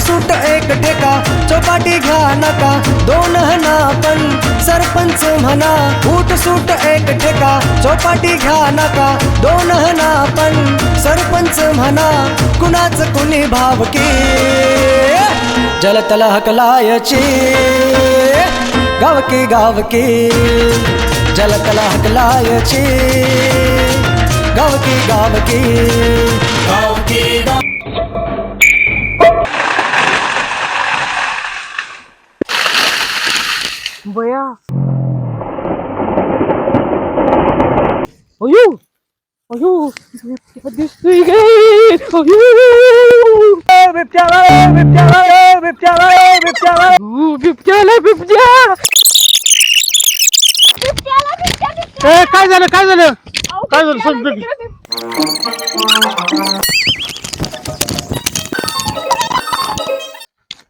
सूट एक टेका चौपाटी घ्या नका. दोन हना पण सरपंच म्हणा फूट सूट एक टेका चौपाटी घ्या नका. दोन हना पण सरपंच म्हणा कुणाच कुणी भावकी? जलतल हकलायची गावकी गावकी. जलतल हकलायची गावकी. गावकी गाव बिबट्याला बिबट्याला बिबट्याला बिबट्याला बिबट्याला बिबट्या काय झालं? काय झालं काय झालं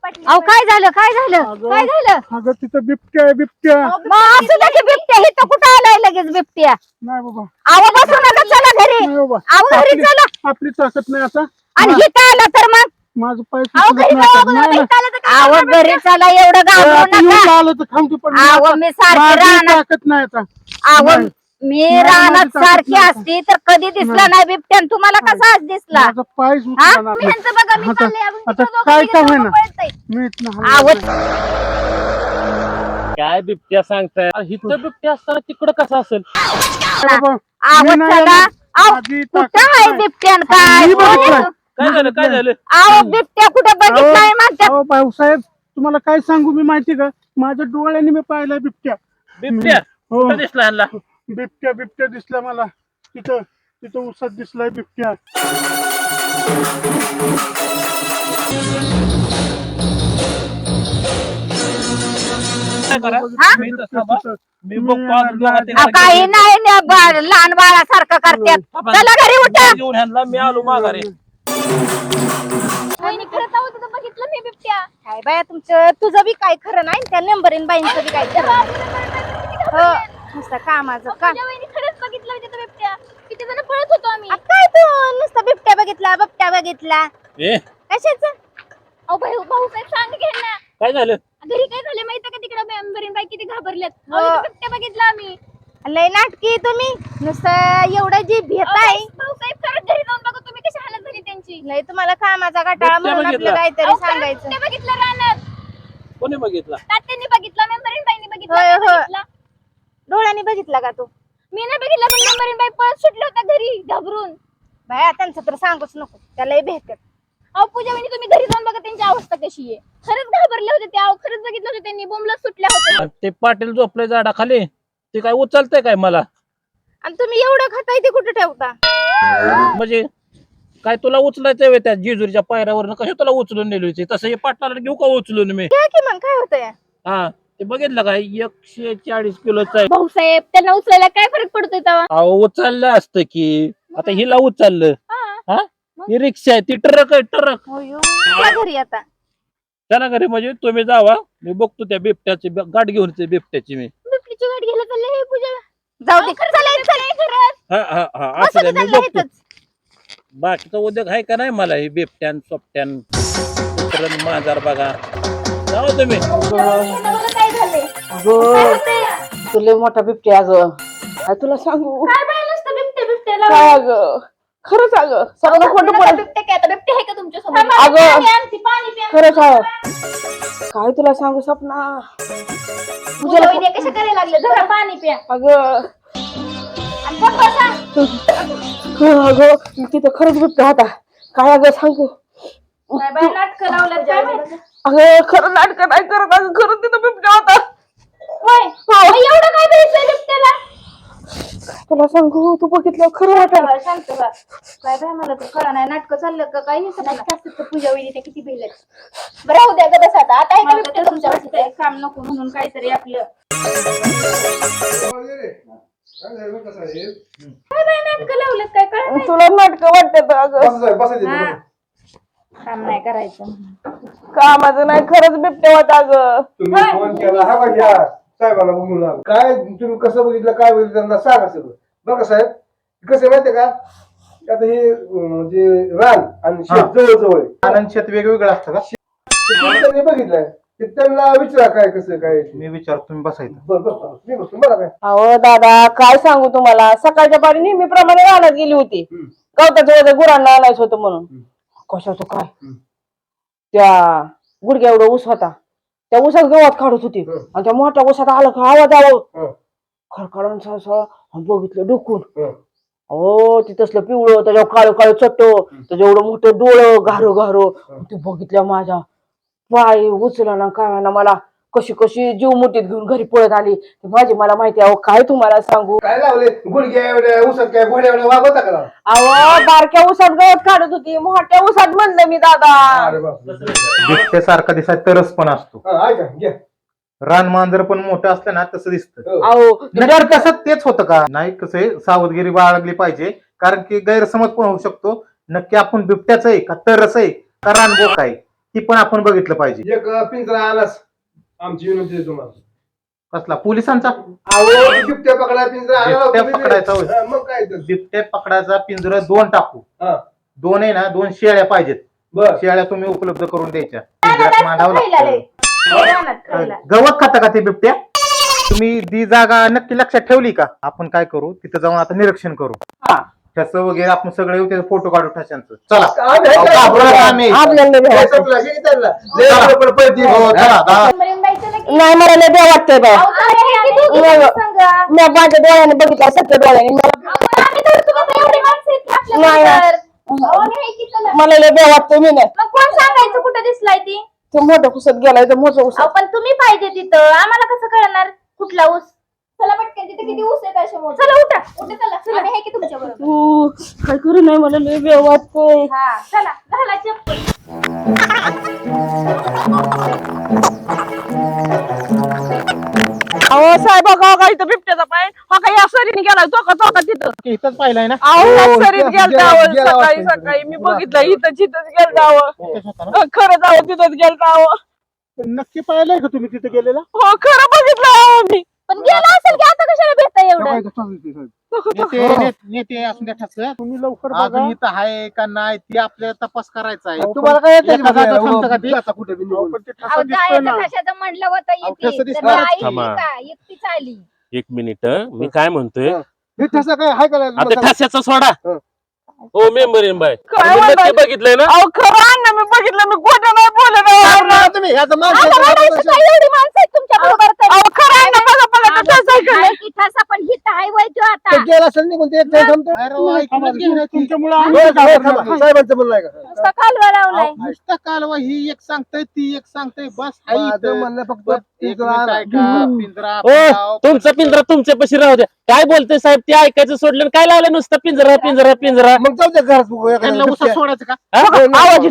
अहो काय झालं? काय झालं? काय झालं? अगं तिथं बिबट्या आहे बिबट्या. मग असू दे की बिबट्या इथं कुठं आलाय लगेच बिबट्या? नाही बाबा. आवा बसू नका चला घरी. नाही बाबा. अहो घरी चला. आपली ताकद नाही आता. आणि मा- इथं आलं तर मग? माझं पाय अहो सुचलत घरी नाही जाऊ आता. अगोदर, नाही, इथं नाही. आलं तर काय अहो घरी चला एवढं घाबरू आता येऊन नका. आलं तर थांबतो पण अहो मी सारखी माझी राहणार. ताकद नाही आता. अहो नाही. मी नाही, रानात सारखी नाही. असती तर कधी दिसला नाही. बिबट्या. आणि तुम्हाला कसा आज दिसला? माझा पाय हा? सुचला नाही. मी ह्यांचं बघा, मी आता- चालले, अजून आता तिकडं काय दोघं का तिघं होईना. पळतंय. मी इथनं आहो हलवत नाही. काय बिबट्या सांगताय? अरे इथं बिबट्या असताना तिकडं कसं असेल? बाबा, आहो मी नाही चला. आलो. अहो माझी कुठं ताकद आहे नाही. बिबट्यान काय? मी बघितलं. काय झालं काय झालं? अहो बिबट्या कुठं म्हणतात? अहो, भाऊसाहेब तुम्हाला काय सांगू मी माहिती का? माझ्या डोळ्याने मी पाहिलाय बिबट्या. बिबट्या? हो. कुठं दिसला ह्यांना? बिबट्या बिबट्या दिसला मला. तिथं तिथं उसात दिसलाय बिबट्या. हा? अहो, काही नाही न बा- लहान बाळासारखं करतात चला घरी उठा. घेऊन ह्यांना मी आलो माघारी. बघितलं मी बिबट्या. काय बाया तुमचं तुझं बी काय खरं नाही त्या नंबरीन बाईंचं बी काय खरं नाही. हो. नुसतं कामाचं का? खरंच बघितलं तिथं बिबट्या. किती जण पळत होतो आम्ही. आ, काय तू नुसतं बिबट्या बघितला बिबट्या बघितला? ए? कशाच? अहो भाऊ भाऊसाहेब सांग घे ना काय झालं? घरी काय झालं माहिती का तिकडे? मेंबरीन बाई किती घाबरल्यात. हो. अहो, बिबट्या बघितला आम्ही. लय नाटकी तुम्ही. नुसतं एवढं जी भेट आहे भाऊ- भाऊसाहेब खरंच घरी जाऊन बघा तुम्ही कशी हालत झाली त्यांची. लय तुम्हाला कामाचा गटाळा बिबट्या म्हणून आपलं बघितला. काहीतरी अहो, खरंच सांगायचं. बिबट्या बघितला रानात. कोणी बघितला? तात्यांनी बघितला मेंबरीन बाईनी बघितला होय, मी होय. बघितला. डोळ्याने बघितला का तू? मी नाही बघितला पण मेंबरीन बाई पळत सुटल्या होत्या घरी घाबरून. बाया त्यांचं तर सांगूच नको. त्याला लय भेटत अहो पूजा वहिनी तुम्ही घरी जाऊन बघा त्यांची अवस्था कशी आहे. खरंच घाबरले होते ते अहो खरंच बघितलं होतं त्यांनी बोंबलत सुटल्या होत्या. आणि ते पाटील झोपले झाडाखाली. ते काय उचलतंय काय मला? आणि तुम्ही एवढं खाताय ते कुठे ठेवता? म्हणजे काय तुला उचलायचं वेळ त्या जेजुरीच्या पायऱ्यावरनं? कशी तुला उचलून नेली होती तसं हे पाटलाला घेऊ का उचलून मी? घ्या की मग काय होतंय? हा. ते बघितलं काय एकशे चाळीस किलोचं आहे. भाऊसाहेब त्यांना उचलायला काय फरक पडतोय तेव्हा? अहो उचललं असतं की. आता हिला उचललं. हा. हा? ही रिक्षा आहे ती ट्रक आहे ट्रक. या घरी आता. चला घरी म्हणजे तुम्ही जावा. मी बघतो त्या बिबट्याची ब- गाठ घेऊन येते बिबट्याची मी. बिबटीची गाडी घ्यायला चालले हे पूजा जाऊ दे. हा हा हा असं मी त्यांना बघतो. बाकीचा उद्योग आहे का नाही मला हे बिबट्यान सोपट्यान कुत्र्यान मांजार बघा. जाऊ तुम्ही अगं तुले मोठा बिबट्या अगं. काय तुला सांगू? काय नुसतं बिबटे काय अगं? खरंच अगं सगळं खोटं नका पडत बिबटे काय आता बिबटे आहे का तुमच्यासमोर अगं. पाणी आणते, पाणी प्या. खरंच आहे. काय तुला सांगू सपना? वहिनी कशा करायला लागले धरा पाणी प्या. अगं. आणि गप्प बसा. अगं तिथं खरंच बिबट्या होता. काय अगं सांगू? काय नाटकं लावल्यात काय माहिती. अगं खरं नाटक नाही करत अगं खरं तिथं बिबट्या होता. होय. बाई, एवढं काय द्यायचं तुला सांगू तू बघितलं खरं वाटलं. बाय, शांत व्हा. काय बाय मला तर कळा नाही नाटकं चाललं का काही नाही. पूजा वहिनी त्या किती भिलेत बरं राहू द्या गदस आता. आता आहे का बिबट्या तुमच्या काम नको म्हणून काहीतरी आपलं. काय बाय नाटकं लावलं काय? कळ तुला नाटक वाटत अगं. काम नाही करायचं. कामाचं नाही खरंच बिबट्या होता अगं. तुम्ही फोन केला. हा बघ या. साहेबाला बघून आलो. काय तुम्ही कसं बघितलं काय बघितलं त्यांना सांगा सगळं. बघा साहेब? कसं आहे माहितीये का? आता हे अं, म्हणजे रान आणि शेत जवळ जवळ आनंद शेत वेगवेगळं असतं का? तुम्ही त्यांनी बघितलंय. ते त्यांना विचारा काय कसं काय ते. मी विचार तुम्ही बसायचं बरं बरं मी बसतो. काय अहो दादा काय सांगू तुम्हाला? सकाळच्या पारी नेहमीप्रमाणे रानात गेली होती. हम्म. गवताच्या वजा गुरांना आणायचं होतं म्हणून. कशाचं काय? हम्म. त्या गुडघ्या एवढं ऊस होता. त्या ऊसात गवत काढत होती. हं. आणि त्या मोठ्या ऊसात आलं का आवाज आव हं. खडखडून बघितलं डुकून हं. हो ते तसलं पिवळं त्याच्यावर काळं काळं चट्ट त्याच्या एवढं मोठं डोळं घारो घारो. ते बघितल्या माझ्या. पाय उचला ना काय ना मला. कशी कशी जीव मुठीत घेऊन घरी पळत आली. ती माझी मला माहिती आहे अहो काय तुम्हाला सांगू? काय लावले गुडघ्या एवढ्या उसात काय घोड्या एवढ्या वागवता का लावा? अहो बारक्या उसात गवत काढत होती मोठ्या उसात म्हणलं मी दादा. अरे बाप बिबट्यासारखा दिसाय तरच पण असतो. हा, ऐका घ्या. रान मांजर पण मोठं असलं ना तसं दिसतं. हो. अहो तसं तेच होतं का? नाही कसं आहे, सावधगिरी बाळगली पाहिजे कारण की गैरसमज पण होऊ शकतो. नक्की आपण बिबट्याच आहे का तरच आहे का रानबोक आहे ती पण आपण बघितलं पाहिजे. एक पिंजरा आलास. आमची विनंती आहे तुम्हाला कसला पोलिसांचा बिबट्या पकडा पिंजरा आणा बिबट्या तुम्ही. पकडायचा होय. हा, मग काय तर. बिबट्या पकडायचा पिंजरा दोन टाकू हा. दोन आहे ना दोन शेळ्या पाहिजेत बर शेळ्या तुम्ही उपलब्ध करून द्यायच्या पिंजऱ्यात मांडावं खायला लागतं. लय. रानात खायला. गवत खाता का ते बिबट्या तुम्ही ती जागा नक्की लक्षात ठेवली का आपण काय करू तिथं जाऊन आता निरीक्षण करू हा. ठस वगैरे आपण सगळे त्याचे फोटो काढू ठशांचं चला. अहो, आम्ही. आपल्याला हे. नाही मला वाटतंय नाही. सांगा. मी माझ्या डोळ्याने बघितलं सत्य डोळ्याने. मला हे लय भ्या वाटतंय मी नाही. मग कोण सांगायचं कुठं दिसलाय ती? ते मोठं पुसत गेलाय तर मोठं पुसत पण तुम्ही पाहिजे तिथं. आम्हाला कसं कळणार कुठला ऊस? चला पटकन तिथे किती ऊस आहेत असे चला उठा. उठा चला. आम्ही आहे की तुमच्या बरोबर? काय करू नाही मला लय वाटतंय हा चला. घाला चप्पल. अहो साहेब का का इथं बिबट्याचा पाय. हा काही या सरीने गेलाय तो का तो का तिथं? इथंच पाहिलंय ना? अहो या हो, सरीत गेला- गेलता अहो, गेला सकाळी सकाळी. मी. बघितलं इथं तिथंच गेलता अहो. इथंच होता ना? खरं जावं तिथंच गेलता अहो. नक्की पाहिलंय का तुम्ही तिथे गेलेला? हो खरं बघितलं अहो मी पण गेला असेल की आता कशाला भेटता एवढं नेते ने- नेते असून द्या ठस तुम्ही लवकर अजून बघा. इथं आहे का नाही ती आपल्याला तपास करायचा आहे तुम्हाला काय येतं एका जागेवर का? थांबतं का ते? जाता कुठे बी निघून. अहो, जायचं कशाचं म्हणलं होतं अहो, येते कसं तर दिसणार? आई थांबा. का एकटीच आली एक मिनिट मी काय म्हणतोय हा. हे ठसा काय हाय का? आता ठस्याचा सोडा हं. हो मेंबर बाय काय तुम्ही नक्की म्हणताय? बघितलंय ना अहो खरं आहे ना मी बघितलं मी खोटं नाही बोलत. सांगा तुम्ही, ह्याचं माणसं- आता रडायचं काय एवढी माणसं आहेत तुमच्या बरोबर तरी? अहो खरं आहे ना बघा बघा तो ठसा केलाय. काय की ठसा पण हित आहे वय तो आता ते गेला असेल निघून ते थांबतो. हो, हो, थांबा. साहेबांचं म्हणणं आहे का? नुसता कालवा लावलाय नुसतं कालवा ही एक सांगतय ती एक सांगतय बस माझं. म्हणणं फक्त पिंजरा ओ पडाव, तुमचा पिंजरा तुमच्या पशी राहू द्या काय बोलतोय साहेब ते ऐकायचं सोडलं आणि काय लावलं नुसतं पिंजरा पिंजरा पिंजरा मग जाऊ द्या घरात बघू एखाद्या त्यांना उसात बिबट्या. सोडायचं का हा? आवाज?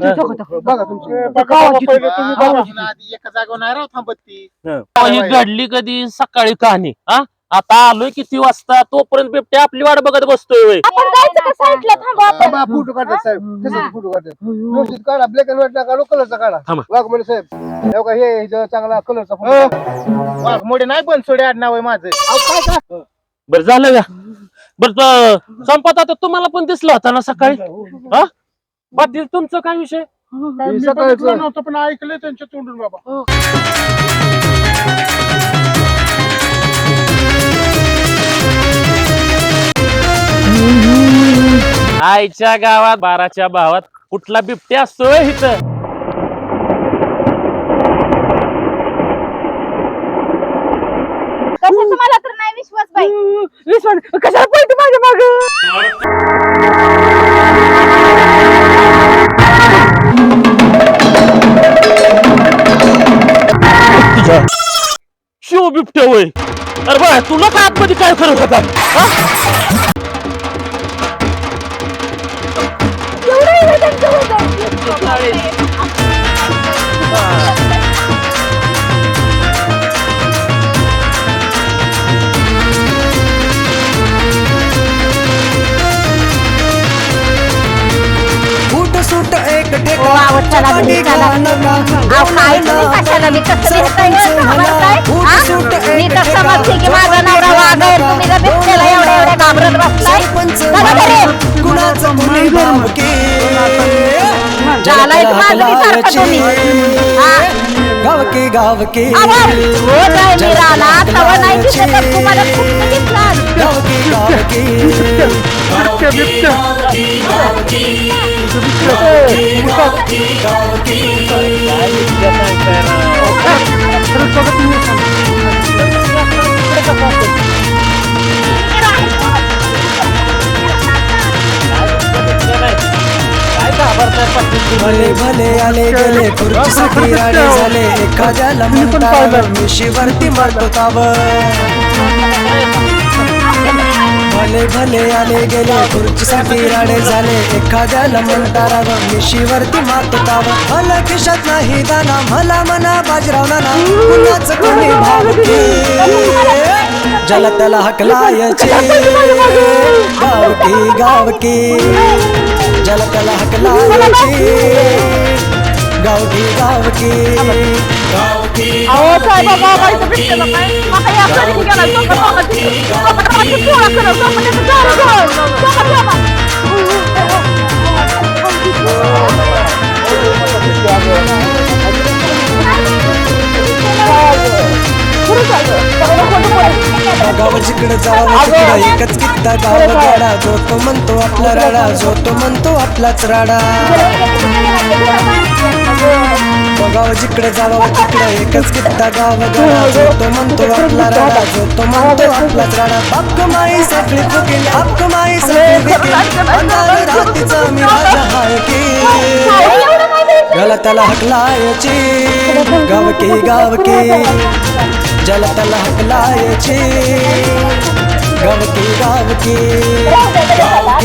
बघा तुमची पहिले तुम्ही बघा. आधी एका जागेवर नाही राव थांबत ती ही घडली कधी सकाळी कहाणी हा आता आलोय किती वाजता? तोपर्यंत बिबट्या आपली वाट बघत बसतोय आपण जायचं का साईडला थांबा आपण. थांबा फोटो काढतात साहेब. तसंच फोटो काढतात? व्यवस्थित काढा ब्लॅक अँड व्हाईट काढा कलरचा काढा. थांबा. साहेब. हे बघा, हे इथं चांगला कलरचा फोटो. वाघ मोठे नाही बनसोडे आडनाव आहे माझं. बर झालं का? बर संपत आता तुम्हाला पण दिसला होता ना सकाळी? हा? पाटील तुमचं काय विषय? सकाळचं नव्हतं पण ऐकलंय त्यांच्या तोंडून बाबा. आईच्या गावात बाराच्या भावात कुठला बिबट्या असतोय इथं? कसं तुम्हाला तर नाही विश्वास बाई. विश्वास? कशाला पळते माझ्या माग? शिव बिबट्या होय. अरे बा तुला काय आतमध्ये काय करत होता? हा? काय तुम्ही कशाला? मी कसं मी तर समजते की माझा नवरा वागेल तुम्ही जर बिस्केला एवढ्या एवढ्या घाबरत बसलाय? झालाय माझं तुम्ही? गाव के गाव के गाव के गाव के भले भले आले गेले खुर्चीसाठी राणे झाले एखाद्याला मी शिवरती मारतो तावर भले भले आले गेले खुर्चीसाठी राडे झाले. एखाद्याला म्हणता राव मिशीवरती मारतो ताव मला खिशात नाही दाना मला मना बाजराव नाना. कुणाच कोणी भावकी जल त्याला हकलायचे गावकी गावकी. जल त्याला हकलायचे गावकी गावकी. गावकी. Kamu pulang kau, kamu nak kejar kau. Kamu siapa? गावाची कडे जावा एकच कित्ता गाव गाडा जो तो म्हणतो आपला राडा जो तो म्हणतो आपलाच राडा गाव जिकडे जावं तिकडं एकच कित्ता गाव गाडा तो म्हणतो आपला राडा जो तो म्हणतो आपलाच राडा. बाप माई सगळी फुकेल आप माई सगळी विकेल अंधार रात्रीचा मी राजा हाय की. गला त्याला हकलायची. गावकी गावकी. जल त्याला हकलायची. गावकी गावकी. फूट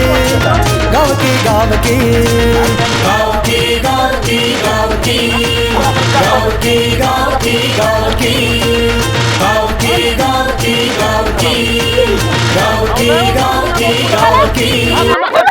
गाँव की गाँव की गाँव की गाँव की गाँव की गाँव की गाँव की गाँव की गाँव की गाँव की गाँव की गाँव की गाँव की गाँव की